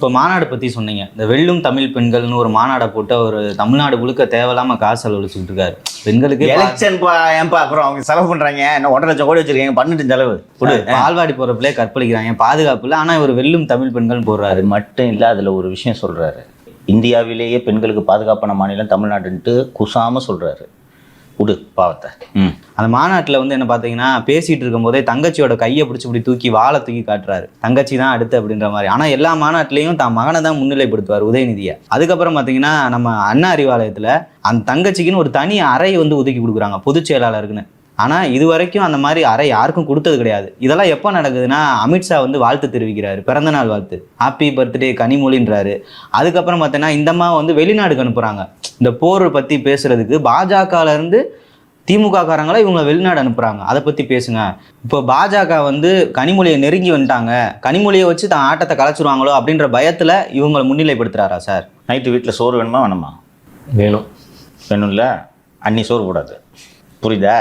இப்போ மாநாடு பற்றி சொன்னீங்க. இந்த வெள்ளும் தமிழ் பெண்கள்னு ஒரு மாநாடை போட்டு ஒரு தமிழ்நாடு முழுக்க தேவையில்லாம காசு செலவழிச்சுக்கிட்டு இருக்காரு. பெண்களுக்கு எலெக்ஷன் ஏன்பா அப்புறம் அவங்க செலவு பண்றாங்க? என்ன ஒன்றரை லட்சம் கோடி வச்சிருக்கீங்க பண்ணிட்டு செலவு. கொடு. பால்வாடி போறப்பலே கற்பழிக்கிறாங்க பாதுகாப்பு இல்லை. ஆனால் இவர் வெல்லும் தமிழ் பெண்கள் போடுறாரு. மட்டும் இல்லை அதில் ஒரு விஷயம் சொல்றாரு. இந்தியாவிலேயே பெண்களுக்கு பாதுகாப்பான மாநிலம் தமிழ்நாடுன்ட்டு குசாம சொல்றாரு. விடு பாவத்தை. அந்த மாநாட்டில் வந்து என்ன பார்த்தீங்கன்னா பேசிட்டு இருக்கும்போதே தங்கச்சியோட கையை பிடிச்சி இப்படி தூக்கி வாழை தூக்கி காட்டுறாரு. தங்கச்சி தான் அடுத்து அப்படின்ற மாதிரி. ஆனால் எல்லா மாநாட்டிலையும் தான் மகனை தான் முன்னிலைப்படுத்துவார் உதயநிதியை. அதுக்கப்புறம் பார்த்தீங்கன்னா நம்ம அண்ணா அறிவாலயத்தில் அந்த தங்கச்சிக்குன்னு ஒரு தனி அறை வந்து ஒதுக்கி கொடுக்குறாங்க பொதுச் செயலாளருக்குன்னு. ஆனால் இது வரைக்கும் அந்த மாதிரி அறை யாருக்கும் கொடுத்தது கிடையாது. இதெல்லாம் எப்போ நடக்குதுன்னா அமித்ஷா வந்து வாழ்த்து தெரிவிக்கிறாரு. பிறந்தநாள் வாழ்த்து. ஹாப்பி பர்த்டே கனிமொழின்றாரு. அதுக்கப்புறம் பார்த்தீங்கன்னா இந்த அம்மா வந்து வெளிநாடுக்கு அனுப்புகிறாங்க இந்த போர் பற்றி பேசுறதுக்கு பாஜகல இருந்து திமுக காரங்களை இவங்க வெளிநாடு அனுப்புறாங்க. அதை பத்தி பேசுங்க. இப்போ பாஜக வந்து கனிமொழியை நெருங்கி வந்துட்டாங்க. கனிமொழியை வச்சு தான் ஆட்டத்தை கலைச்சிருவாங்களோ அப்படின்ற பயத்துல இவங்களை முன்னிலைப்படுத்துறாரா சார்? நைட்டு வீட்டில் சோறு வேணுமா வேணுமா? வேணும். வேணும்ல? அன்னி சோறு கூடாது புரியுதா?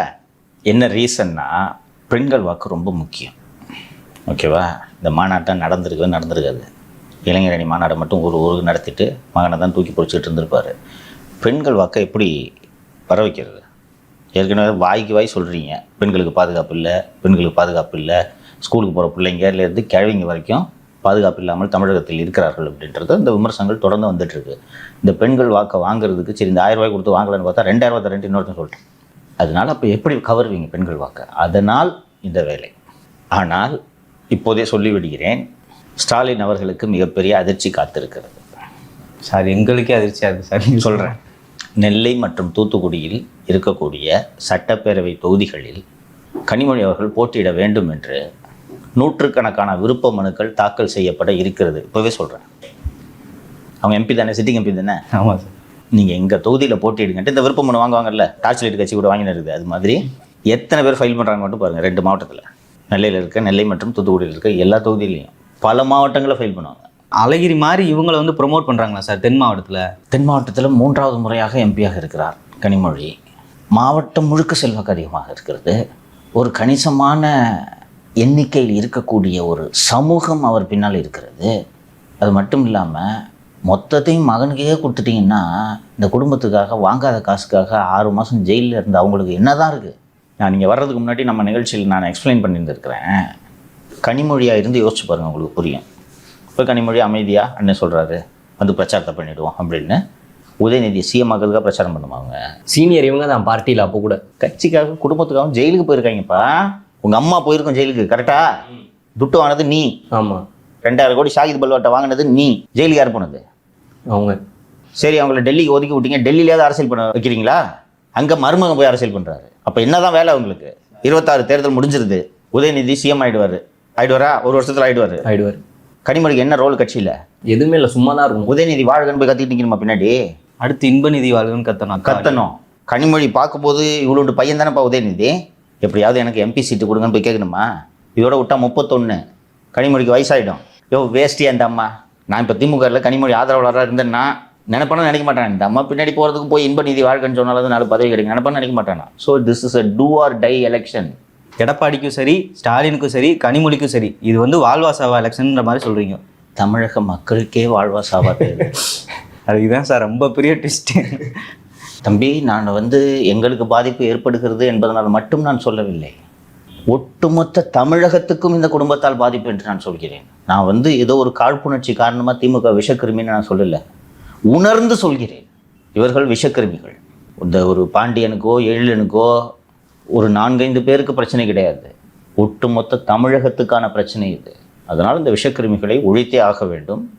என்ன ரீசன்னா பெண்கள் வாக்கு ரொம்ப முக்கியம். ஓகேவா? இந்த மாநாட்டம் நடந்திருக்கவே நடந்திருக்காது இளைஞர் அணி மாநாடு மட்டும் ஒரு ஊருக்கு நடத்திட்டு மகனை தான் தூக்கி பிடிச்சிட்டு இருந்திருப்பார். பெண்கள் வாக்கை எப்படி வர வைக்கிறது ஏற்கனவே வாய்க்கு வாய் சொல்கிறீங்க பெண்களுக்கு பாதுகாப்பு இல்லை பெண்களுக்கு பாதுகாப்பு இல்லை. ஸ்கூலுக்கு போகிற பிள்ளைங்கலேருந்து கிழவிங்க வரைக்கும் பாதுகாப்பு இல்லாமல் தமிழகத்தில் இருக்கிறார்கள் அப்படின்றது இந்த விமர்சனங்கள் தொடர்ந்து வந்துட்டுருக்கு இந்த பெண்கள் வாக்கை வாங்குறதுக்கு சரி இந்த ஆயிரம் ரூபாய் கொடுத்து வாங்கலன்னு பார்த்தா ரெண்டாயிரம் ரூபாய் ரெண்டு இன்னொருத்தன் சொல்லிட்டேன் அதனால் அப்போ எப்படி கவருவீங்க பெண்கள் வாக்கை? அதனால் இந்த வேலை. ஆனால் இப்போதே சொல்லிவிடுகிறேன் ஸ்டாலின் அவர்களுக்கு மிகப்பெரிய அதிர்ச்சி காத்திருக்கிறது. சார் எங்களுக்கே அதிர்ச்சியா இருக்கு சார் சொல்கிறேன் நெல்லை மற்றும் தூத்துக்குடியில் இருக்கக்கூடிய சட்டப்பேரவை தொகுதிகளில் கனிமொழி அவர்கள் போட்டியிட வேண்டும் என்று நூற்றுக்கணக்கான விருப்ப மனுக்கள் தாக்கல் செய்யப்பட இருக்கிறது. இப்போவே சொல்கிறேன் அவங்க எம்பி தானே? சிட்டிங் எம்பி தானே? ஆமா சார். நீங்கள் எங்கள் தொகுதியில் போட்டியிடுங்கன்ட்டு இந்த விருப்ப மனு வாங்குவாங்கல்ல டார்ச் லைட் கட்சி கூட வாங்கினு இருக்குது அது மாதிரி எத்தனை பேர் ஃபைல் பண்ணுறாங்க மட்டும் பாருங்கள் ரெண்டு மாவட்டத்தில். நெல்லையில் இருக்க நெல்லை மற்றும் தூத்துக்குடியில் இருக்க எல்லா தொகுதியிலையும். பல மாவட்டங்களில் ஃபைல் பண்ணுவாங்க. அழகிரி மாதிரி இவங்களை வந்து ப்ரொமோட் பண்றாங்களா சார் தென் மாவட்டத்துல? தென் மாவட்டத்தில் மூன்றாவது முறையாக எம்பியாக இருக்கிறார் கனிமொழி. மாவட்டம் முழுக்க செல்வாக்கு அதிகமாக இருக்கிறது. ஒரு கணிசமான எண்ணிக்கையில் இருக்கக்கூடிய ஒரு சமூகம் அவர் பின்னால் இருக்கிறது. அது மட்டும் இல்லாமல் மொத்தத்தையும் மகனுக்கே கொடுத்துட்டிங்கன்னா இந்த குடும்பத்துக்காக வாங்காத காசுக்காக ஆறு மாதம் ஜெயிலில் இருந்த அவங்களுக்கு என்ன தான் இருக்குது நான் நீங்கள் வர்றதுக்கு முன்னாடி நம்ம நிகழ்ச்சியில் நான் எக்ஸ்பிளைன் பண்ணியிருந்திருக்கிறேன். கனிமொழியாக இருந்து யோசிச்சு பாருங்கள் உங்களுக்கு புரியும். இப்போ கனிமொழி அமைதியாக அண்ணன் சொல்கிறாரு வந்து பிரச்சாரத்தை பண்ணிவிடுவோம் அப்படின்னு. உதயநிதி சிஎம் ஆகிறதுக்காக பிரச்சாரம் பண்ணுவாங்க சீனியர் இவங்க தான் பார்ட்டியில் அப்போ கூட. கட்சிக்காக குடும்பத்துக்காகவும் ஜெயிலுக்கு போயிருக்காங்கப்பா. உங்கள் அம்மா போயிருக்கும் ஜெயிலுக்கு கரெக்டா துட்டு வாங்கினது நீ. ஆமாம் ரெண்டாயிரம் கோடி ஷாகித் பல்வாட்டை வாங்கினது நீ ஜெயிலுக்கு யார் போனது? அவங்க. சரி அவங்கள டெல்லிக்கு ஒதுக்கி விட்டீங்க. டெல்லியிலேயாவது அரசியல் பண்ண வைக்கிறீங்களா? அங்கே மருமகன் போய் அரசியல் பண்ணுறாரு அப்போ என்னதான் வேலை உங்களுக்கு இருபத்தாறு தேர்தல் முடிஞ்சிருது. உதயநிதி சிஎம் ஆயிடுவார். ஆயிடுவாரா? ஒரு வருஷத்தில் ஆயிடுவார். ஆயிடுவார். கனிமொழிக்கு என்ன ரோல் கட்சியில்? எதுவுமே இல்லை சும்மா தான் இருக்கும். உதயநிதி வாழ்கன்னு போய் கத்திட்டு நிற்கணுமா பின்னாடி? அடுத்து இன்ப நிதி வாழ்வுன்னு கத்தணும் கத்தணும். கனிமொழி பார்க்கும்போது இவ்வளோண்டு பையன் தானேப்பா உதயநிதி? எப்படியாவது எனக்கு எம்பி சீட்டு கொடுங்கன்னு போய் கேட்கணுமா? இதோட விட்டா முப்பத்தொன்று கனிமொழிக்கு வயசாயிடும். யோ வேஸ்டியா இந்த அம்மா? நான் இப்போ திமுகவில் கனிமொழி ஆதரவாளராக இருந்தேன்னா நினைப்பானு நினைக்க மாட்டேன். இந்த அம்மா பின்னாடி போகிறதுக்கு போய் இன்ப நிதி வாழ்க்கைன்னு சொன்னாலும் நாலு பதவி கிடைக்கும். நினைப்பான்னு நினைக்க மாட்டானா? So this is a do or die election எடப்பாடிக்கும் சரி ஸ்டாலினுக்கும் சரி கனிமொழிக்கும் சரி இது வந்து வாழ்வா சாவா எலெக்ஷன்ன்ற மாதிரி சொல்றீங்க. தமிழக மக்களுக்கே வாழ்வா சாவா தேவை அதுதான் சார் ரொம்ப பெரிய ட்விஸ்ட் தம்பி நான் வந்து எங்களுக்கு பாதிப்பு ஏற்படுகிறது என்பதனால் மட்டும் நான் சொல்லவில்லை. ஒட்டுமொத்த தமிழகத்துக்கும் இந்த குடும்பத்தால் பாதிப்பு என்று நான் சொல்கிறேன். நான் வந்து ஏதோ ஒரு காழ்ப்புணர்ச்சி காரணமாக திமுக விஷக்கிருமின்னு நான் சொல்லலை. உணர்ந்து சொல்கிறேன். இவர்கள் விஷக்கிருமிகள். இந்த ஒரு பாண்டியனுக்கோ எழிலனுக்கோ ஒரு நான்கைந்து பேருக்கு பிரச்சனை கிடையாது. ஒட்டுமொத்த தமிழகத்துக்கான பிரச்சனை இது. அதனால் இந்த விஷக்கிருமிகளை ஒழித்தே ஆக வேண்டும்.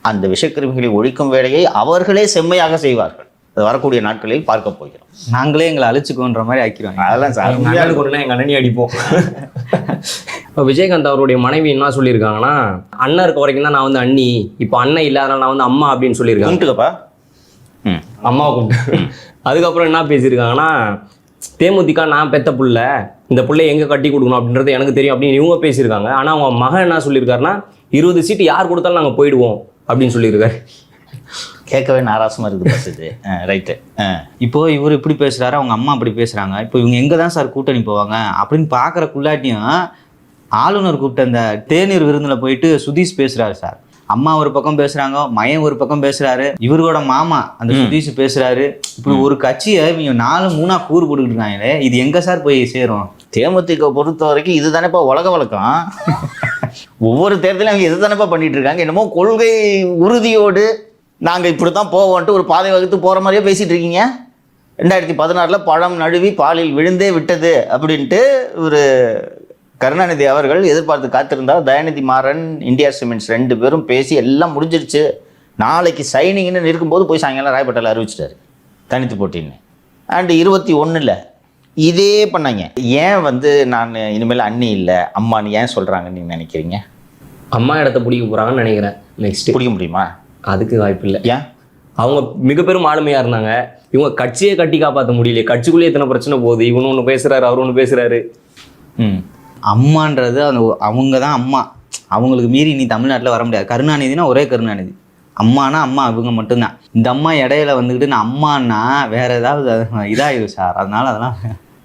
அந்த விஷக்கிருமிகளை ஒழிக்கும் வேலையை அவர்களே செம்மையாக செய்வார்கள். வரக்கூடிய நாட்களில் பார்க்க போகிறோம். நாங்களே எங்களை அழிச்சுக்கோன்ற மாதிரி ஆக்கிடுவாங்க. அதெல்லாம் சார் எங்கள் அண்ணனி அடிப்போம். இப்போ விஜயகாந்த் அவருடைய மனைவி என்ன சொல்லியிருக்காங்கன்னா அண்ணன் இருக்க வரைக்கும் தான் நான் வந்து அண்ணி இப்போ அண்ணன் இல்லாதனால நான் வந்து அம்மா அப்படின்னு சொல்லியிருக்காங்க. கும்பிட்டுக்கப்பா. ம். அம்மாவை கூப்பிட்டு அதுக்கப்புறம் என்ன பேசியிருக்காங்கன்னா தேமுதிக நான் பெத்த புள்ள இந்த புள்ளைய எங்கே கட்டி கொடுக்கணும் அப்படின்றது எனக்கு தெரியும் அப்படின்னு இவங்க பேசியிருக்காங்க. ஆனால் அவங்க மகன் என்ன சொல்லியிருக்காருன்னா இருபது சீட்டு யார் கொடுத்தாலும் நாங்கள் போயிடுவோம் அப்படின்னு சொல்லியிருக்காரு. கேட்கவே நாராசமாக இருக்குது பஸ் இது. ரைட்டு இப்போ இவர் இப்படி பேசுறாரு அவங்க அம்மா அப்படி பேசுறாங்க. இப்போ இவங்க எங்க தான் சார் கூட்டணி போவாங்க? அப்படின்னு பார்க்குறக்குள்ளாட்டியும் ஆளுநர் கூப்பிட்ட அந்த தேநீர் விருந்தில் போயிட்டு சுதீஷ் பேசுறாரு சார் அம்மா ஒரு பக்கம் பேசுறாங்க மயன் ஒரு பக்கம் பேசுறாரு. இவரோட மாமா அந்த சுதீஷ் பேசுறாரு. இப்படி ஒரு கட்சியை இவங்க நாலு மூணா கூறு போட்டுக்கிட்டு இருக்காங்களே இது எங்க சார் போய் சேரும்? தேமுதிக பொறுத்த வரைக்கும் இதுதானேப்பா உலக வழக்கம்? ஒவ்வொரு தேர்தலையும் அவங்க இதுதானேப்பா பண்ணிட்டு இருக்காங்க? என்னமோ கொள்கை உறுதியோடு நாங்கள் இப்படி தான் போவோன்ட்டு ஒரு பாதை வகுத்து போகிற மாதிரியே பேசிட்டு இருக்கீங்க. ரெண்டாயிரத்தி பதினாறில் பழம் நழுவி பாலில் விழுந்தே விட்டது அப்படின்ட்டு ஒரு கருணாநிதி அவர்கள் எதிர்பார்த்து காத்திருந்தார். தயாநிதி மாறன் இந்தியா சிமெண்ட்ஸ் ரெண்டு பேரும் பேசி எல்லாம் முடிஞ்சிருச்சு. நாளைக்கு சைனிங்னு இருக்கும்போது போய் சாயங்காலம் ராயப்பேட்டையில் அறிவிச்சிட்டாரு. தனித்து போட்டின்னு. அண்ட் இருபத்தி ஒன்றில் இதே பண்ணாங்க. ஏன் வந்து நான் இனிமேல் அண்ணி இல்லை? அம்மான்னு ஏன் சொல்கிறாங்கன்னு நீங்கள் நினைக்கிறீங்க? அம்மா இடத்த பிடிக்க போறாங்கன்னு நினைக்கிறேன். நெக்ஸ்ட் பிடிக்க முடியுமா? அதுக்கு வாய்ப்பு இல்லை. ஏன்? அவங்க மிக பெரும் ஆளுமையா இருந்தாங்க. இவங்க கட்சியே கட்டி காப்பாற்ற முடியல கட்சிக்குள்ளே எத்தனை பிரச்சனை போகுது? இவனு ஒன்று பேசுறாரு அவர் ஒன்று பேசுறாரு. ம். அம்மான்றது அந்த அவங்க தான் அம்மா. அவங்களுக்கு மீறி நீ தமிழ்நாட்டில் வர முடியாது. கருணாநிதினா ஒரே கருணாநிதி. அம்மானா அம்மா இவங்க மட்டும்தான். இந்த அம்மா இடையில வந்துக்கிட்டு நான் அம்மான்னா வேற ஏதாவது அது இதாயிடும் சார். அதனால அதெல்லாம்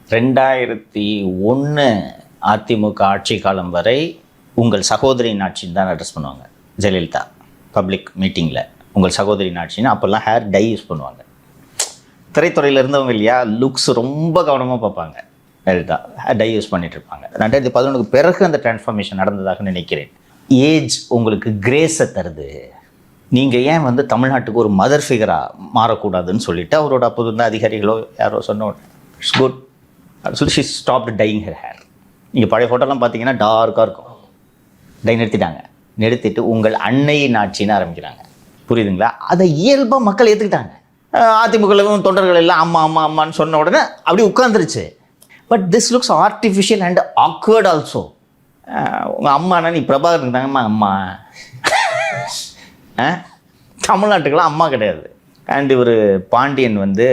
ரெண்டாயிரத்தி ஒன்று அதிமுக ஆட்சி காலம் வரை உங்கள் சகோதரியின் ஆட்சின்னு தான் அட்ரஸ் பண்ணுவாங்க. ஜெயலலிதா. பப்ளிக் மீட்டிங்கில் உங்கள் சகோதரி ஆட்சின்னு அப்போல்லாம் ஹேர் டை யூஸ் பண்ணுவாங்க. திரைத்துறையில் இருந்தவங்க இல்லையா லுக்ஸ் ரொம்ப கவனமாக பார்ப்பாங்க. ஜெயலலிதா ஹேர் டை யூஸ் பண்ணிட்டு இருப்பாங்க. ரெண்டாயிரத்தி பதினொன்றுக்கு பிறகு அந்த டிரான்ஸ்ஃபார்மேஷன் நடந்ததாக நினைக்கிறேன். ஏஜ் உங்களுக்கு கிரேஸை தருது. நீங்கள் ஏன் வந்து தமிழ்நாட்டுக்கு ஒரு மதர் ஃபிகராக மாறக்கூடாதுன்னு சொல்லிட்டு அவரோட அப்போது இருந்த அதிகாரிகளோ யாரோ சொன்ன இட்ஸ் குட் அப்படின்னு சொல்லி she stop dyeing her hair நீங்கள் பழைய ஃபோட்டோலாம் பார்த்தீங்கன்னா டார்க்காக இருக்கும். டை நிறுத்திட்டாங்க. நிறுத்திட்டு உங்கள் அன்னையின் ஆட்சின்னு ஆரம்பிக்கிறாங்க. புரியுதுங்களா? அதை இயல்பாக மக்கள் ஏற்றுக்கிட்டாங்க அதிமுகவும் தொண்டர்கள் எல்லாம் அம்மா அம்மா அம்மான்னு சொன்ன உடனே அப்படி உட்காந்துருச்சு but this looks artificial and awkward also உங்கள் அம்மானா நீ பிரபாகர் தாங்கம்மா அம்மா. தமிழ்நாட்டுக்கெல்லாம் அம்மா கிடையாது. அண்ட் இவர் பாண்டியன் வந்து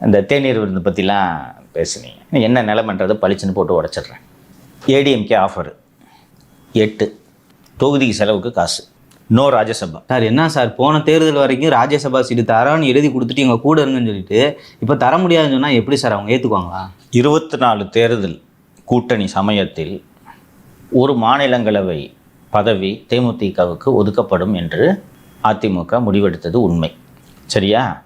அந்த தேநீர் விருந்து பற்றிலாம் பேசுனீங்க. என்ன நிலைமன்றதை பளிச்சுன்னு போட்டு உடச்சிட்றேன். ஏடிஎம்கே ஆஃபரு எட்டு. தொகுதிக்கு செலவுக்கு காசு. நோ ராஜ்யசபா. சார் என்ன சார் போன தேர்தல் வரைக்கும் ராஜ்யசபா சீட்டு தரோன்னு எழுதி கொடுத்துட்டு எங்க கூட இருங்கன்னு சொல்லிட்டு இப்போ தர முடியாதுன்னு சொன்னா எப்படி சார் அவங்க ஏத்துக்குவாங்களா? இருபத்தி நாலு தேர்தல் கூட்டணி சமயத்தில் ஒரு மாநிலங்களவை பதவி தேமுதிகவுக்கு ஒதுக்கப்படும் என்று அதிமுக முடிவெடுத்தது உண்மை. சரியா?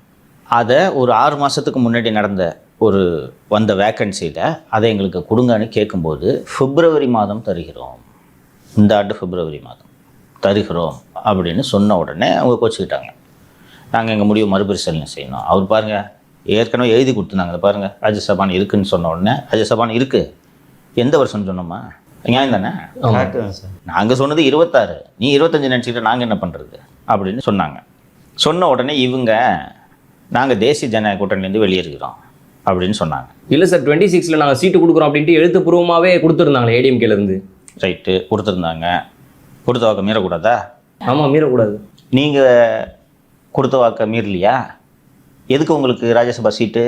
அதை ஒரு ஆறு மாதத்துக்கு முன்னாடி நடந்த ஒரு வந்த வேக்கன்சியில் அதை எங்களுக்கு கொடுங்கன்னு கேட்கும்போது பிப்ரவரி மாதம் தருகிறோம். இந்த ஆண்டு பிப்ரவரி மாதம். தருகிறோம் அப்படின்னு சொன்ன உடனே அவங்க கோச்சிக்கிட்டாங்க. நாங்கள் எங்கள் முடிவு மறுபரிசீலனை செய்யணும். அவர் பாருங்கள் ஏற்கனவே எழுதி கொடுத்துருந்தாங்க. அதை பாருங்கள் ராஜ்யசபான் இருக்குன்னு சொன்ன உடனே ராஜ்யசபான் இருக்குது எந்த வருஷம் சொன்னோமா? நியாயம் தானே? நாங்கள் சொன்னது இருபத்தாறு. நீ இருபத்தஞ்சு நினச்சிக்கிட்டு நாங்கள் என்ன பண்ணுறது அப்படின்னு சொன்னாங்க. சொன்ன உடனே இவங்க நாங்கள் தேசிய ஜனநாயக கூட்டணிலேருந்து வெளியேறுகிறோம் அப்படின்னு சொன்னாங்க. இல்லை சார் டுவெண்ட்டி சிக்ஸில் நாங்கள் சீட்டு கொடுக்குறோம் அப்படின்ட்டு எழுத்துப்பூர்வமாகவே கொடுத்துருந்தாங்களே ஏடிஎம்கேல இருந்து. ரைட்டு கொடுத்துருந்தாங்க. கொடுத்த வாக்க மீறக்கூடாதா? ஆமாம் மீறக்கூடாது. நீங்கள் கொடுத்த வாக்க மீறலையா? எதுக்கு உங்களுக்கு ராஜ்யசபா சீட்டு?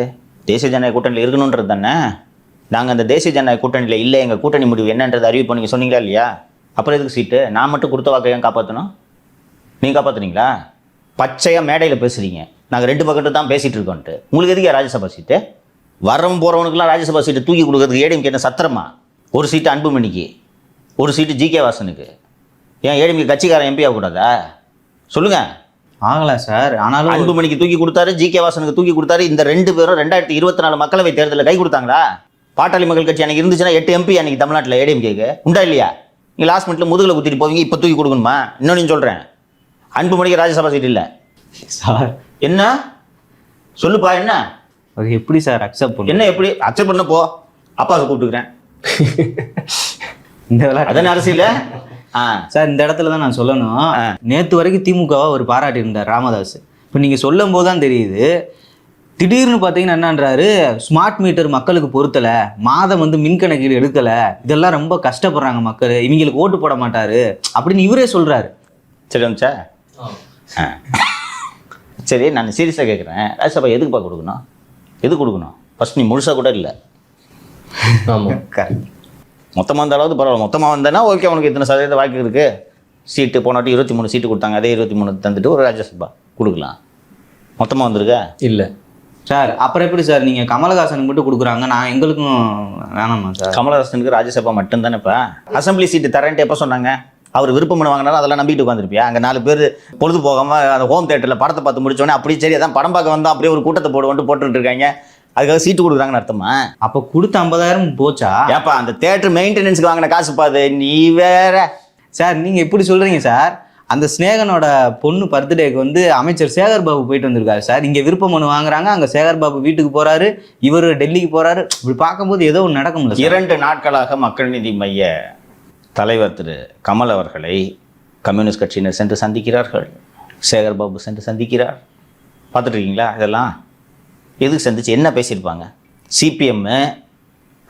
தேசிய ஜனநாயக கூட்டணியில் இருக்கணுன்றது தானே. நாங்கள் அந்த தேசிய ஜனநாயக கூட்டணியில் இல்லை எங்கள் கூட்டணி முடிவு என்னன்றது அறிவிப்பு நீங்கள் சொன்னீங்களா இல்லையா? அப்புறம் எதுக்கு சீட்டு? நான் மட்டும் கொடுத்த வாக்கை ஏன் காப்பாற்றணும் நீங்கள் காப்பாற்றுனீங்களா பச்சையாக மேடையில் பேசுகிறீங்க நாங்கள் ரெண்டு பக்கத்து தான் பேசிகிட்டு இருக்கோன்ட்டு. உங்களுக்கு எதுக்கு ராஜ்யசபா சீட்டு? வரவன் போகிறவனுக்குலாம் ராஜ்யசபா சீட்டு தூக்கி கொடுக்கறதுக்கு ஏடிஎம்கே என்ன சத்திரமா? ஒரு சீட்டு அன்புமணிக்கு. ஒரு சீட்டு ஜிகே வாசனுக்கு. ஏன் ஏடிஎம்கே கட்சிக்காரன் எம்பி ஆகக்கூடாதா சொல்லுங்கள் ஆகலாம் சார் ஆனாலும் அன்புமணிக்கு தூக்கி கொடுத்தாரு ஜி கே வாசனுக்கு தூக்கி கொடுத்தாரு இந்த ரெண்டு பேரும் ரெண்டாயிரத்தி இருபத்தி நாலு மக்களவை தேர்தலில் கை கொடுத்தாங்களா? பாட்டாளி மக்கள் கட்சி அன்னைக்கு இருந்துச்சுன்னா எட்டு எம்பி அன்னைக்கு தமிழ்நாட்டில் ஏடிஎம்கேக்கு உண்டா இல்லையா? நீங்கள் லாஸ்ட் மினிட்ல முதுகில் குத்திட்டு போவீங்க இப்போ தூக்கி கொடுக்கணுமா? இன்னொன்னு சொல்கிறேன் அன்புமணிக்கு ராஜ்யசபா சீட் இல்லை. சார். என்ன? சொல்லுப்பா என்ன? அது எப்படி சார் அக்செப்ட் என்ன எப்படி? அக்செப்ட் பண்ண போ. அப்பாவை கூப்பிட்டுக்கிறேன். இந்த விளையாட்டு அதானே அரசியல் ஆ. சார் இந்த இடத்துல தான் நான் சொல்லணும். நேத்து வரைக்கும் திமுகவை ஒரு பாராட்டி இருந்தார் ராமதாஸ். இப்போ நீங்க சொல்லும் போது தான் தெரியுது. திடீர்னு பார்த்தீங்கன்னா என்னன்றாரு? ஸ்மார்ட் மீட்டர் மக்களுக்கு பொருத்தல. மாதம் வந்து மின் கணக்கீடு எடுக்கல. இதெல்லாம் ரொம்ப கஷ்டப்படுறாங்க மக்கள். இவங்களுக்கு ஓட்டு போட மாட்டாரு. அப்படின்னு இவரே சொல்றாரு. சரி ஆ. சரி நான் சீரியஸாக கேட்குறேன் ராஜ்யசபா எதுக்குப்பா கொடுக்கணும்? எது கொடுக்கணும்? ஃபர்ஸ்ட் நீ முழுசாக கூட இல்லை. ஆமாம் மொத்தமாக வந்தாலாவது பரவாயில்ல. மொத்தமாக வந்தேன்னா ஓகே உனக்கு இத்தனை சதவீத வாக்கு இருக்குது சீட்டு போனாட்டி இருபத்தி மூணு சீட்டு கொடுத்தாங்க. அதே இருபத்தி மூணு தந்துட்டு ஒரு ராஜ்யசபா கொடுக்கலாம். மொத்தமாக வந்திருக்கா? இல்லை. சார் அப்புறம் எப்படி சார்? நீங்க கமலஹாசனுக்கு மட்டும் கொடுக்குறாங்க. நான் எங்களுக்கும் வேணாமா சார்? கமலஹாசனுக்கு ராஜ்யசபா மட்டும்தானேப்பா அசெம்பிளி சீட்டு தரேன்ட்டு எப்போ சொன்னாங்க? அவர் விருப்பம் பண்ண வாங்கினாலும் அதெல்லாம் நம்பிட்டு உட்காந்துருப்பியா அங்கே நாலு பேர் பொழுது போகாம அந்த ஹோம் தேட்டரில் படத்தை பார்த்து முடிச்சோடனே அப்படியே சரி அதான் படம் பார்க்க வந்தோம். அப்படியே ஒரு கூட்டத்தை போடுவோன்ட்டு போட்டுட்டு இருக்காங்க. அதுக்காக சீட்டு கொடுக்குறாங்கன்னு அர்த்தமா? அப்ப கொடுத்த ஐம்பதாயிரம் போச்சா? ஏப்பா அந்த தேட்டர் மெயின்டெனன்ஸ்க்கு வாங்கின காசு பாது நீ வேற. சார் நீங்க எப்படி சொல்றீங்க சார்? அந்த ஸ்நேகனோட பொண்ணு பர்த்டேக்கு வந்து அமைச்சர் சேகர் பாபு போயிட்டு வந்திருக்காரு சார். இங்க விருப்ப மனு வாங்குறாங்க அங்க சேகர் பாபு வீட்டுக்கு போறாரு இவர் டெல்லிக்கு போறாரு. இப்படி பார்க்கும்போது ஏதோ ஒன்று நடக்கும்ல சார்? இரண்டு நாட்களாக மக்கள் நீதி மைய தலைவர் திரு கமல் அவர்களை கம்யூனிஸ்ட் கட்சியினர் சென்று சந்திக்கிறார்கள். சேகர் பாபு சென்று சந்திக்கிறார். பார்த்துட்டு இருக்கீங்களா இதெல்லாம்? எதுக்கு சந்திச்சு? என்ன பேசியிருப்பாங்க? சிபிஎம்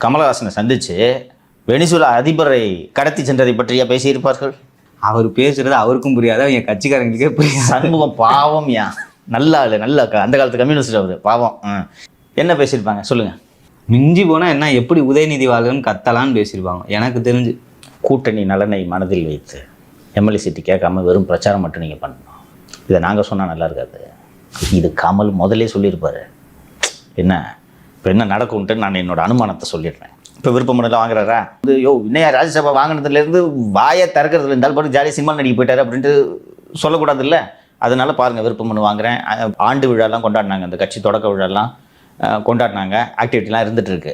கமலஹாசனை சந்திச்சு வெனிசுலா அதிபரை கடத்தி சென்றதை பற்றியா பேசியிருப்பார்கள்? அவர் பேசுறது அவருக்கும் புரியாது அவங்க கட்சிக்காரங்களுக்கே புரியாது. சண்முகம் பாவம் யா. நல்ல ஆளு நல்ல க- அந்த காலத்து கம்யூனிஸ்ட் அவர் பாவம். என்ன பேசியிருப்பாங்க? சொல்லுங்க. மிஞ்சி போனா என்ன எப்படி உதயநிதி வாழ்கன்னு கத்தலான்னு பேசியிருப்பாங்க. எனக்கு தெரிஞ்சு. கூட்டணி நலனை மனதில் வைத்து எம்எல்ஏ சீட்டு கேட்காம வெறும் பிரச்சாரம் மட்டும் நீங்கள் பண்ணணும். இதை நாங்கள் சொன்னால் நல்லா இருக்காது. இது கமல் முதல்லே சொல்லியிருப்பாரு. என்ன? இப்போ என்ன நடக்கும்ன்ட்டு நான் என்னோட அனுமானத்தை சொல்லிடுறேன். இப்போ விருப்பம் வாங்குறாரா? வந்து யோ இன்னையா ராஜ்யசபா வாங்கினதுலேருந்து வாயை திறக்கிறதுல இருந்தாலும் பாட்டு ஜாலியாக சினிமா நடிக்க போயிட்டாரு அப்படின்ட்டு சொல்லக்கூடாதுல்ல? அதனால் பாருங்கள் விருப்பமனு வாங்குறேன். ஆண்டு விழாலாம் கொண்டாடினாங்க. அந்த கட்சி தொடக்க விழாலாம் கொண்டாடினாங்க. ஆக்டிவிட்டிலாம் இருந்துகிட்ருக்கு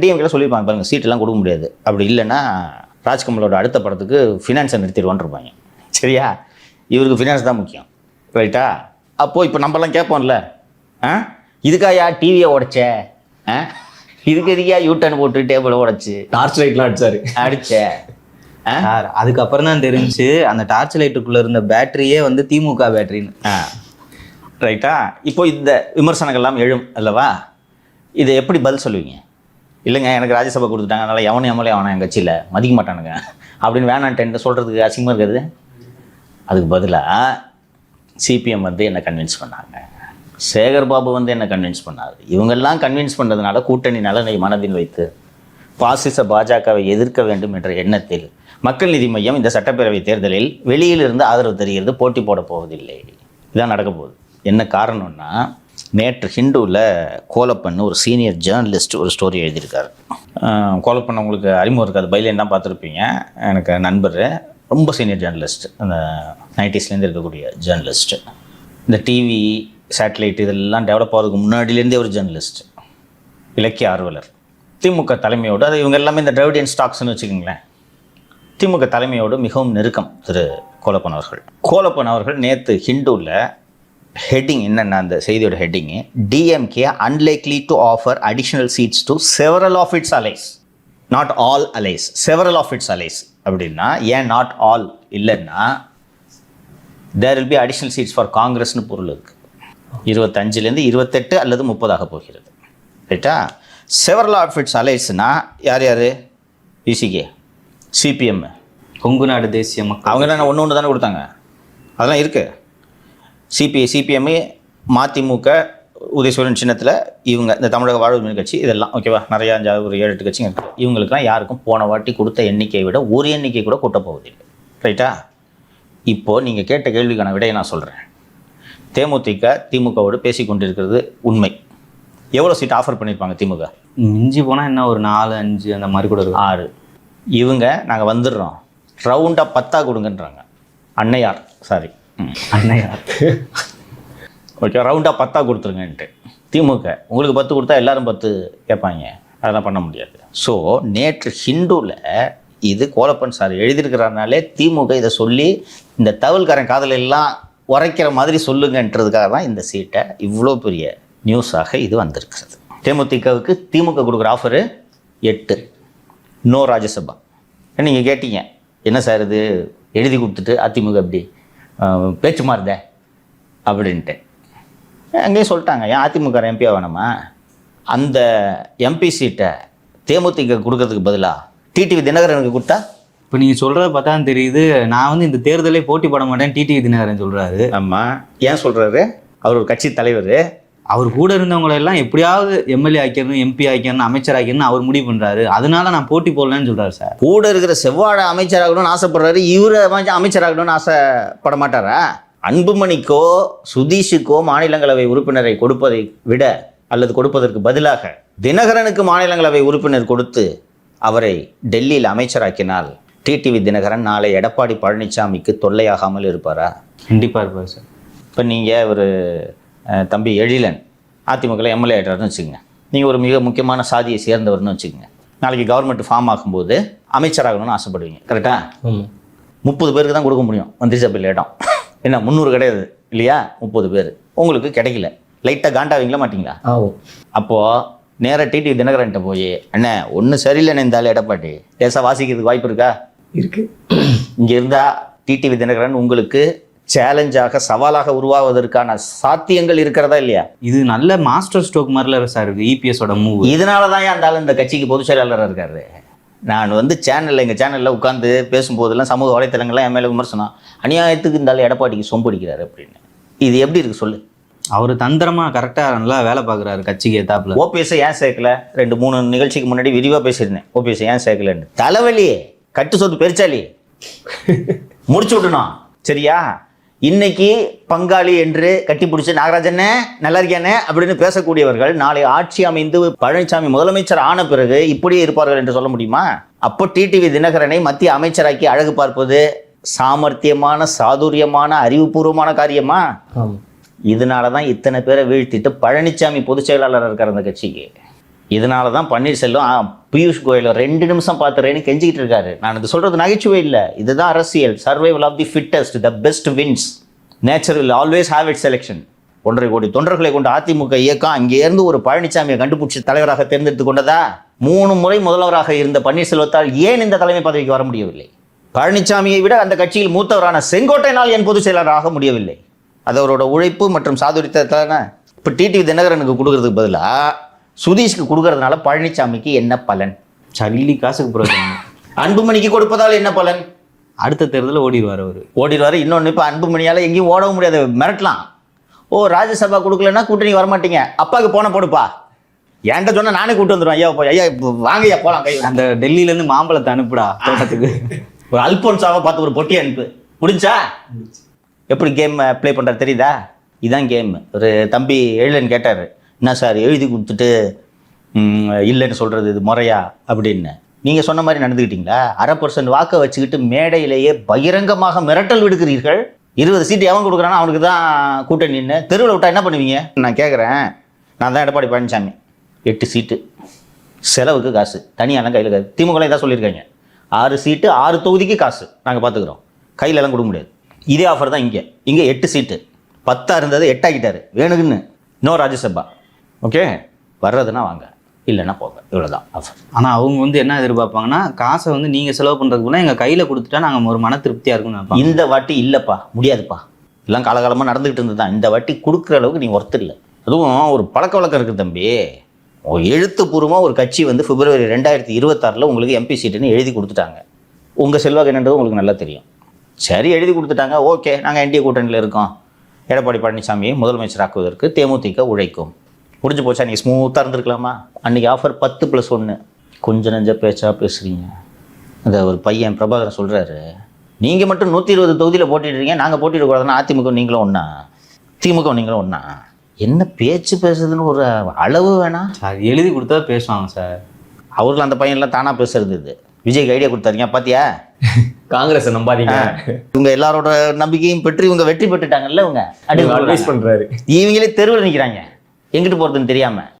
டிஎம்கேலாம் சொல்லியிருப்பாங்க பாருங்கள் சீட்டெல்லாம் கொடுக்க முடியாது. அப்படி இல்லைன்னா ராஜ்கமலோட அடுத்த படத்துக்கு ஃபினான்ஸை நிறுத்திடுவான்னு இருப்பாங்க. சரியா? இவருக்கு ஃபினான்ஸ் தான் முக்கியம். ரைட்டா அப்போது இப்போ நம்மலாம் கேட்போம்ல? ஆ இதுக்காயா டிவியை உடைச்ச? ஆ? இதுக்கு எதுக்கா யூ டர்ன் போட்டு டேபிளை உடைச்சு? டார்ச் லைட்லாம் அடிச்சாரு. அடிச்ச? சார் அதுக்கப்புறம் தான் தெரிஞ்சு அந்த டார்ச் லைட்டுக்குள்ள இருந்த பேட்டரியே வந்து திமுக பேட்டரின்னு ரைட்டா இப்போ இந்த விமர்சனங்கள்லாம் எழும் அல்லவா? இதை எப்படி பதில் சொல்லுவீங்க? இல்லைங்க எனக்கு ராஜ்யசபா கொடுத்துட்டாங்க அதனால் எவனும் எம்எல்ஏ அவனை என் கட்சியில். மதிக்க மாட்டானுங்க. அப்படின்னு வேணான்ட்டு சொல்கிறதுக்கு அசிங்கமாக இருக்குது? அதுக்கு பதிலாக சிபிஎம் வந்து என்னை கன்வின்ஸ் பண்ணாங்க. சேகர் பாபு வந்து என்ன கன்வின்ஸ் பண்ணாரு. இவங்கெல்லாம் கன்வின்ஸ் பண்ணதுனால கூட்டணி நலனை மனதில் வைத்து பாசிச பாஜகவை எதிர்க்க வேண்டும் என்ற எண்ணத்தில் மக்கள் நீதி மையம் இந்த சட்டப்பேரவை தேர்தலில் வெளியிலிருந்து ஆதரவு தெரிகிறது போட்டி போட போவதில்லை. இதான் நடக்க போகுது. என்ன காரணம்னா நேற்று ஹிண்டுவில் கோலப்பன் ஒரு சீனியர் ஜேர்னலிஸ்ட் ஒரு ஸ்டோரி எழுதியிருக்காரு. கோலப்பன் உங்களுக்கு அறிமுகம் இருக்காது பைலேன் தான் பார்த்துருப்பீங்க. எனக்கு நண்பர் ரொம்ப சீனியர் ஜேர்னலிஸ்ட் அந்த நைன்டிஸ்லேருந்து இருக்கக்கூடிய ஜேர்னலிஸ்ட் இந்த டிவி சேட்டலைட் இதெல்லாம் டெவலப் ஆகிறதுக்கு முன்னாடியிலேருந்தே ஒரு ஜேர்னலிஸ்ட் இலக்கிய ஆர்வலர். திமுக தலைமையோடு அது இவங்க எல்லாமே இந்த டிரவிடியன் ஸ்டாக்ஸ்னு வச்சுக்கோங்களேன். திமுக தலைமையோடு மிகவும் நெருக்கம் திரு கோலப்பன் அவர்கள். கோலப்பன் அவர்கள் நேற்று ஹிண்டுவில் ஹெட்டிங் என்னென்ன அந்த செய்தியோட heading DMK unlikely to offer additional seats to several of its allies not all allies several of its allies அப்படின்னா ஏன் நாட் ஆல் இல்லைன்னா there will be additional seats for காங்கிரஸ்னு பொருள் இருக்குது இருபத்தஞ்சிலேருந்து இருபத்தெட்டு அல்லது முப்பதாக போகிறது. ரைட்டா செவரல் ஆஃப் இட்ஸ் யார் யார்? யூசிகே சிபிஎம் கொங்கு நாடு தேசிய மக்கள் அவங்க தான் ஒன்று ஒன்று தானே கொடுத்தாங்க? அதெல்லாம் இருக்குது சிபிஐ சிபிஎம் மதிமுக உதயசூரன் சின்னத்தில் இவங்க இந்த தமிழக வாழ்வுரிமை கட்சி இதெல்லாம் ஓகேவா நிறையா அஞ்சு ஒரு ஏழு எட்டு கட்சிங்க இருக்குது இவங்களுக்குலாம் யாருக்கும் போன வாட்டி கொடுத்த எண்ணிக்கையை விட ஒரு எண்ணிக்கை கூட கூட்ட போவதில்லை. ரைட்டா இப்போது நீங்கள் கேட்ட கேள்விக்கான விடையை நான் சொல்கிறேன் தேமுதிக திமுகவோடு பேசி கொண்டிருக்கிறது உண்மை. எவ்வளோ சீட் ஆஃபர் பண்ணியிருப்பாங்க திமுக? மிஞ்சி போனா என்ன ஒரு நாலு அஞ்சு அந்த மாதிரி கூட இருக்கும். ஆறு. இவங்க நாங்கள் வந்துடுறோம். ரவுண்டாக பத்தா கொடுங்கன்றாங்க. அன்னையார் சாரி அண்ணையா ஓகே ரவுண்டாக பத்தா கொடுத்துருங்கன்ட்டு. திமுக உங்களுக்கு பத்து கொடுத்தா எல்லாரும் பத்து கேட்பாங்க. அதெல்லாம் பண்ண முடியாது. ஸோ நேற்று ஹிந்துவில் இது கோலப்பன் சார் எழுதியிருக்கிறாருனாலே திமுக இதை சொல்லி இந்த தவல்காரன் காதல எல்லாம் உரைக்கிற மாதிரி சொல்லுங்கன்றதுக்காக தான் இந்த சீட்டை இவ்வளோ பெரிய நியூஸாக இது வந்திருக்கிறது. தேமுதிகவுக்கு திமுக கொடுக்குற ஆஃபரு எட்டு. நோ ராஜ்யசபா. நீங்கள் கேட்டீங்க என்ன சார் இது? எழுதி கொடுத்துட்டு அதிமுக அப்படி பேச்சு மாறுதே? அப்படின்ட்டு. அங்கேயும் சொல்லிட்டாங்க ஏன் அதிமுக எம்பியாக வேணுமா அந்த எம்பி சீட்டை தேமுதிக கொடுக்கறதுக்கு பதிலாக டிடிவி தினகரனுக்கு கொடுத்தா இப்போ நீங்க சொல்றத பார்த்தா தெரியுது. நான் வந்து இந்த தேர்தலே போட்டி போட மாட்டேன் டிடிவி தினகரன் சொல்றாரு. ஆமாம் ஏன் சொல்கிறாரு அவர் ஒரு கட்சி தலைவர். அவர் கூட இருந்தவங்களை எல்லாம் எப்படியாவது எம்எல்ஏ ஆக்கிடணும் எம்பி ஆக்கிடணும் அமைச்சர் ஆக்கிடணும் அவர் முடிவு பண்றாரு. அதனால நான் போட்டி போடலன்னு சொல்றாரு சார். கூட இருக்கிற செவ்வாழை அமைச்சராகணும்னு ஆசைப்படுறாரு. இவர் அமைச்சராகணும்னு ஆசைப்பட மாட்டாரா? அன்புமணிக்கோ சுதீஷுக்கோ மாநிலங்களவை உறுப்பினரை கொடுப்பதை விட அல்லது கொடுப்பதற்கு பதிலாக தினகரனுக்கு மாநிலங்களவை உறுப்பினர் கொடுத்து அவரை டெல்லியில் அமைச்சராக்கினால் டிடிவி தினகரன் நாளை எடப்பாடி பழனிசாமிக்கு தொல்லையாகாமல் இருப்பாரா? கண்டிப்பாக இருப்பார் சார். இப்போ நீங்கள் ஒரு தம்பி எழிலன் அதிமுகவில் எம்எல்ஏ ஆகிட்டாருன்னு வச்சுக்கோங்க. நீங்கள் ஒரு மிக முக்கியமான சாதியை சேர்ந்தவர்னு வச்சுக்கோங்க. நாளைக்கு கவர்மெண்ட் ஃபார்ம் ஆகும்போது அமைச்சராகணும்னு ஆசைப்படுவீங்க கரெக்டாக முப்பது பேருக்கு தான் கொடுக்க முடியும் மந்திரி சபையில் இடம். என்ன முந்நூறு கிடையாது இல்லையா? முப்பது பேர். உங்களுக்கு கிடைக்கல. லைட்டாக காண்டாவீங்களா மாட்டீங்களா? அப்போது நேராக டிடி தினகரன்ட்ட போய் அண்ணே ஒன்றும் சரியில்லைன்னு இருந்தாலும் எடப்பாடி. லேசாக வாசிக்கிறதுக்கு வாய்ப்பு இருக்கா? இருக்கு. இங்கே இருந்தால் டிடிவி தினகரன் உங்களுக்கு சேலஞ்சாக சவாலாக உருவாவதற்கான சாத்தியங்கள் இருக்கிறதா இல்லையா? இது நல்ல மாஸ்டர் ஸ்ட்ரோக் மாதிரில சார் இருக்கு இபிஎஸோட மூவ் இதனால தான் அந்த ஆள் இந்த கட்சிக்கு பொதுச் செயலாளராக இருக்காரு. நான் வந்து சேனலில் எங்கள் சேனலில் உட்காந்து பேசும்போதெல்லாம் சமூக வலைத்தளங்கள்லாம் என் மேலே விமர்சனம். அநியாயத்துக்கு இந்த ஆள் எடப்பாடிக்கு சொம்படிக்கிறாரு அப்படின்னு. இது எப்படி இருக்கு சொல்லு? அவர் தந்திரமா கரெக்டாக நல்லா வேலை பார்க்குறாரு கட்சிக்கு ஏத்தாப்புல ஓபிஎஸ் ஏன் சேர்க்கல? ரெண்டு மூணு நிகழ்ச்சிக்கு முன்னாடி விரிவாக பேசியிருந்தேன். ஓபிஎஸ் ஏன் சேர்க்கலன்னு. தலைவலி கட்டு சொத்து பெருச்சாலி முடிச்சு விட்டணும் சரியா? இன்னைக்கு பங்காளி என்று கட்டி பிடிச்சி நாகராஜனே நல்லா இருக்கியானே அப்படின்னு பேசக்கூடியவர்கள் நாளை ஆட்சி அமைந்து பழனிசாமி முதலமைச்சர் ஆன பிறகு இப்படியே இருப்பார்கள் என்று சொல்ல முடியுமா? அப்போ டிடிவி தினகரனை மத்திய அமைச்சராக்கி அழகு பார்ப்பது சாமர்த்தியமான சாதுரியமான அறிவுபூர்வமான காரியமா? இதனால தான் இத்தனை பேரை வீழ்த்திட்டு பழனிசாமி பொதுச் செயலாளர் இருக்கார் அந்த கட்சிக்கு. இதனால தான் பன்னீர்செல்வம் பியூஷ் கோயல் ரெண்டு நிமிஷம் பார்த்துறேன்னு கெஞ்சிக்கிட்டு இருக்காரு. நான் இது சொல்கிறது நகைச்சுவை இல்லை. இதுதான் அரசியல். Survival of the fittest the best wins nature always have it selection ஒன்றரை கோடி தொண்டர்களை கொண்ட அதிமுக இயக்கம் அங்கேருந்து ஒரு பழனிசாமியை கண்டுபிடிச்சி தலைவராக தேர்ந்தெடுத்து கொண்டதா? மூணு முறை முதல்வராக இருந்த பன்னீர்செல்வத்தால் ஏன் இந்த தலைமை பதவிக்கு வர முடியவில்லை? பழனிசாமியை விட அந்த கட்சியில் மூத்தவரான செங்கோட்டையினால் என் பொதுச் செயலாளராக முடியவில்லை. அது அவரோட உழைப்பு மற்றும் சாதுரியத்தான இப்போ டிடிவி தினகரனுக்கு கொடுக்கறதுக்கு பதிலாக சுதீஷ்க்கு கொடுக்கறதுனால பழனிசாமிக்கு என்ன பலன்? சல்லி காசுக்கு பிரயோஜனம் அன்புமணிக்கு கொடுப்பதால் என்ன பலன்? அடுத்த தேர்தலில் ஓடிடுவார் அவர். ஓடிடுவார். இன்னொன்று இப்போ அன்புமணியால் எங்கேயும் ஓடவும் முடியாது. மிரட்டலாம். ஓ ராஜ்யசபா கொடுக்கலன்னா கூட்டணி வரமாட்டீங்க. அப்பாவுக்கு போன போடுப்பா. என்கிட்ட சொன்னா நானே கூட்டு வந்துடுவேன் ஐயா ஐயா வாங்கய்யா போகலாம் கை அந்த டெல்லியிலேருந்து மாம்பழத்தை அனுப்புடா தோட்டத்துக்கு. ஒரு அல்போன்சாவை பார்த்து ஒரு பொட்டி அனுப்பு. முடிஞ்சா? எப்படி கேம் ப்ளே பண்ணுறது தெரியுதா? இதான் கேம் ஒரு தம்பி எழிலன் கேட்டார். என்ன சார் எழுதி கொடுத்துட்டு இல்லைன்னு சொல்கிறது இது முறையா அப்படின்னு? நீங்கள் சொன்ன மாதிரி நடந்துக்கிட்டீங்களா அரை பர்சன்ட் வாக்கை வச்சுக்கிட்டு மேடையிலேயே பகிரங்கமாக மிரட்டல் விடுக்கிறீர்கள். இருபது சீட்டு எவன் கொடுக்குறானோ அவனுக்கு தான் கூட்டணி நின்று தெருவில் விட்டா என்ன பண்ணுவீங்க? நான் கேட்குறேன் நான் தான் எடப்பாடி பழனிசாமி. எட்டு சீட்டு செலவுக்கு காசு. தனியாலாம் கையில் காசு திமுகலாம் தான் சொல்லியிருக்காங்க. ஆறு சீட்டு ஆறு தொகுதிக்கு காசு நாங்கள் பார்த்துக்குறோம் கையிலெல்லாம் கொடுக்க முடியாது. இதே ஆஃபர் தான் இங்கே. இங்கே எட்டு சீட்டு பத்தா இருந்தது எட்டாக்கிட்டாரு. வேணுங்கன்னு நோ ராஜ்யசபா. ஓகே வர்றதுன்னா வாங்க. இல்லைன்னா போங்க. இவ்வளோதான் ஆஃபர் ஆனால் அவங்க வந்து என்ன எதிர்பார்ப்பாங்கன்னா காசை வந்து நீங்கள் செலவு பண்ணுறதுக்கு கூட எங்கள் கையில் கொடுத்துட்டா நாங்கள் ஒரு மன திருப்தியாக இருக்கும்னு இந்த வாட்டி இல்லைப்பா. முடியாதுப்பா. எல்லாம் காலகாலமாக நடந்துக்கிட்டு இருந்தது தான் இந்த வாட்டி கொடுக்குற அளவுக்கு நீ ஒர்த்து இல்லை. அதுவும் ஒரு பழக்க வழக்கம் இருக்குது தம்பி. எழுத்துப்பூர்வமாக ஒரு கட்சி வந்து பிப்ரவரி ரெண்டாயிரத்தி இருபத்தாறில் உங்களுக்கு எம்பி சீட்டுன்னு எழுதி கொடுத்துட்டாங்க. உங்கள் செல்வாக்கு என்னன்றது உங்களுக்கு நல்லா தெரியும். சரி எழுதி கொடுத்துட்டாங்க. ஓகே நாங்கள் என்டிஏ கூட்டணியில் இருக்கோம். எடப்பாடி பழனிசாமியை முதலமைச்சராக்குவதற்கு தேமுதிக உழைக்கும். முடிஞ்சு போச்சா? நீங்கள் ஸ்மூத்தாக இருந்திருக்கலாமா? அன்றைக்கி ஆஃபர் பத்து ப்ளஸ் ஒன்று கொஞ்சம் நெஞ்ச பேச்சா பேசுகிறீங்க அந்த ஒரு பையன் பிரபாகரன் சொல்கிறாரு நீங்கள் மட்டும் நூற்றி இருபது தொகுதியில் போட்டிடுறீங்க நாங்கள் போட்டிடக்கூடாதுன்னா அதிமுக நீங்களும் ஒன்றா திமுக நீங்களும் ஒன்றா என்ன பேச்சு பேசுறதுன்னு ஒரு அளவு வேணாம் சார் எழுதி கொடுத்தா பேசுவாங்க சார். அவர்கள் அந்த பையன்லாம் தானாக பேசுறது இது. விஜய்க்கு ஐடியா கொடுத்தாருங்க பாத்தியா? காங்கிரஸை நம்பாதீங்க. இவங்க எல்லாரோட நம்பிக்கையும் பெற்று இவங்க வெற்றி பெற்றுட்டாங்கல்ல இவங்க? பண்றாரு. இவங்களே தெருவில் நிற்கிறாங்க எங்கிட்டு போகிறதுன்னு தெரியாமல்